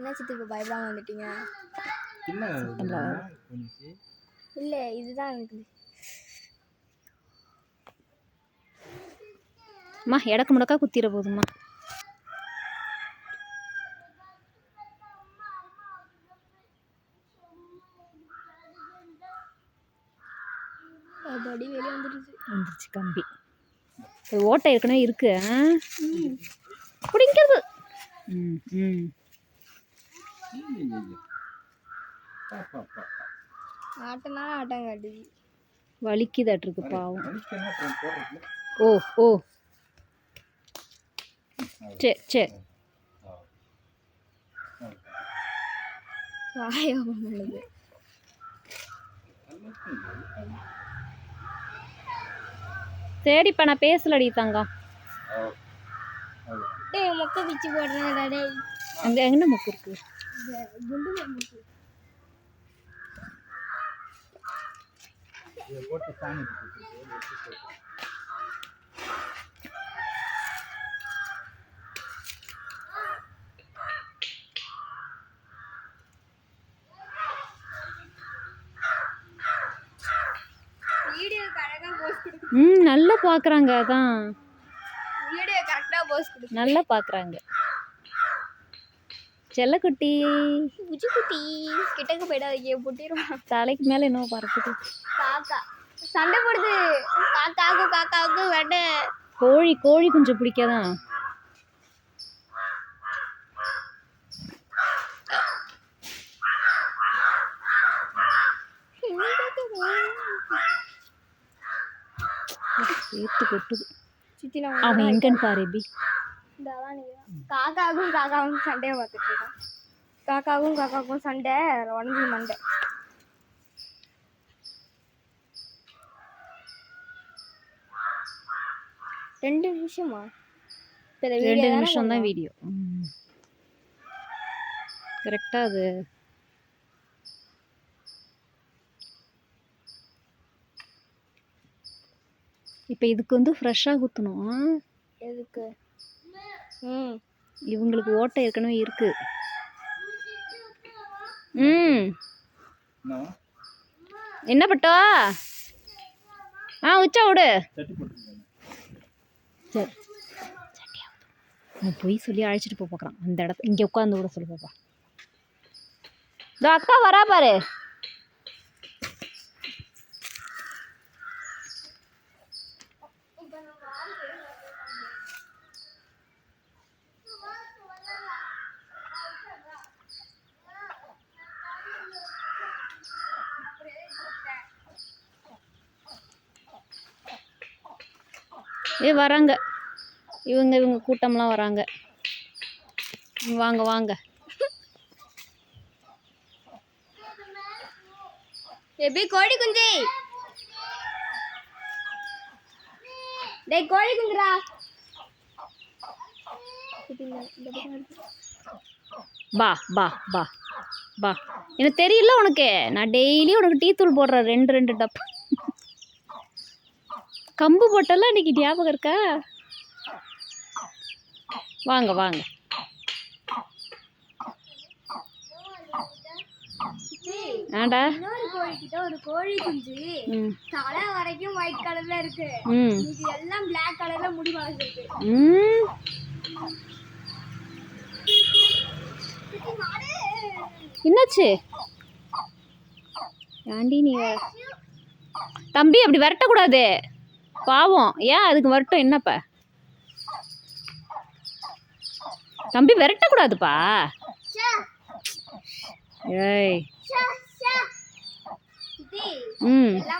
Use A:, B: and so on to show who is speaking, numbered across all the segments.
A: என்ன சித்தி இப்போ பயப்படாம வந்துட்டீங்க?
B: இல்ல.
A: இதுதான் எனக்கு.
B: அம்மா இடக்கு முடக்கா குத்திர போதும்மா.
A: படி வெளியே வந்துடுச்சு
B: வந்துருச்சு கம்பி. இது ஓட்டை ஏற்கனவே இருக்கு ஆ? பிடிக்கிறது ம் ம்.
A: ஆட்டனா ஆட்டம் காட்டுது.
B: வலிக்குதாட்டிருக்கு பாவம். ஓ ஓ. சரி சரி
A: பண்ணுது.
B: சரிப்பா நான் பேசலடி தங்கம்
A: டேய் மொக்க பிச்சு போடுறேன்டா டேய்.
B: அங்கே எங்கே முக்கு இருக்கு?
C: சாமி
A: கொடு
B: ம் நல்லா பார்க்குறாங்க அதான். நல்லா பார்க்குறாங்க செல்லக்குட்டி.
A: உச்சி குட்டி கிட்டக்க போயிடாதீங்க புட்டிடுவான்
B: தலைக்கு மேலே என்னவோ பறக்குது.
A: காக்கா சண்டை போடுது. காக்காவுக்கும் காக்காவுக்கும் வெட்டை.
B: கோழி கோழி கொஞ்சம் பிடிக்காதான் சேர்த்து கொட்டுது. அவன் எங்கன்னு பாரு எப்படி.
A: காக்காவுக்கும் காக்காவுக்கும் சண்டையை பார்த்துட்டு இருக்கான் காக்காவுக்கும் காக்காவுக்கும் சண்டை உடஞ்சி மண்டை. ரெண்டு நிமிஷமா?
B: ரெண்டு நிமிஷம் தான். வீடியோ. கரெக்டாக அது. இப்போ இதுக்கு வந்து ஃப்ரெஷ்ஷாக குத்தணும்.
A: எதுக்கு?
B: இவங்களுக்கு ஓட்டை ஏற்கனவே இருக்கு. ம். என்ன? பட்டோ? ஆ உச்சா விடு. சரி. அவன் பொய் சொல்லி அழைச்சிட்டு போக பார்க்குறான் அந்த இடத்த இங்கே உட்காந்து விட சொல்லி பாப்பா. இதோ அக்கா வரா பாரு. ஏ வராங்க. இவங்க இவங்க கூட்டம்லாம் வராங்க. வாங்க வாங்க.
A: எப்படி கோழி குஞ்சு. டேய் கோழி குஞ்சுடா.
B: பா பா பா பா. எனக்கு தெரியல உனக்கு. நான் டெய்லி உனக்கு டீ தூள் போடுறேன். ரெண்டு ரெண்டு டப். கம்பு போட்டெல்லாம் இன்னைக்கு ஞாபகம் இருக்கா? வாங்க வாங்க. ஆண்டா.
A: ஒரு கோழி குஞ்சு. தலை வரைக்கும் ஒயிட் கலர்ல இருக்கு.
B: ம்.
A: இது எல்லாம் Black கலர்ல முடி வளர்ந்துருக்கு.
B: என்னாச்சு? ஏண்டி நீ? தம்பி அப்படி விரட்டக்கூடாது. பாவம். ஏன் அதுக்கு வரட்டும் என்னப்பா? தம்பி விரட்டக்கூடாதுப்பா. ஏய். ம்.
A: எல்லா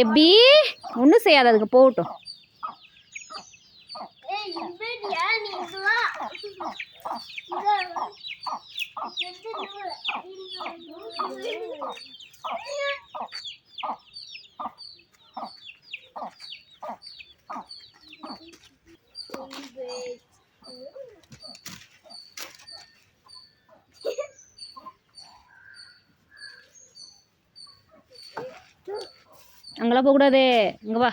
B: எப்படி ஒன்றும் செய்யாது அதுக்கு போகட்டும்.
A: Thank you.
B: அங்கெல்லாம் போகக்கூடாதே. இங்கே வா.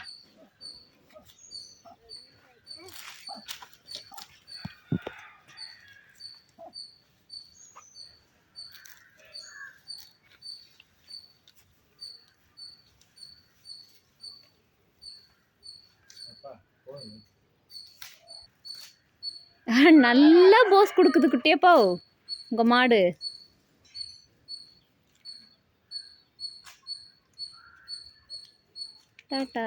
B: நல்லா போஸ் கொடுக்குது குட்டியப்பா. உங்கள் மாடு.
A: ta ta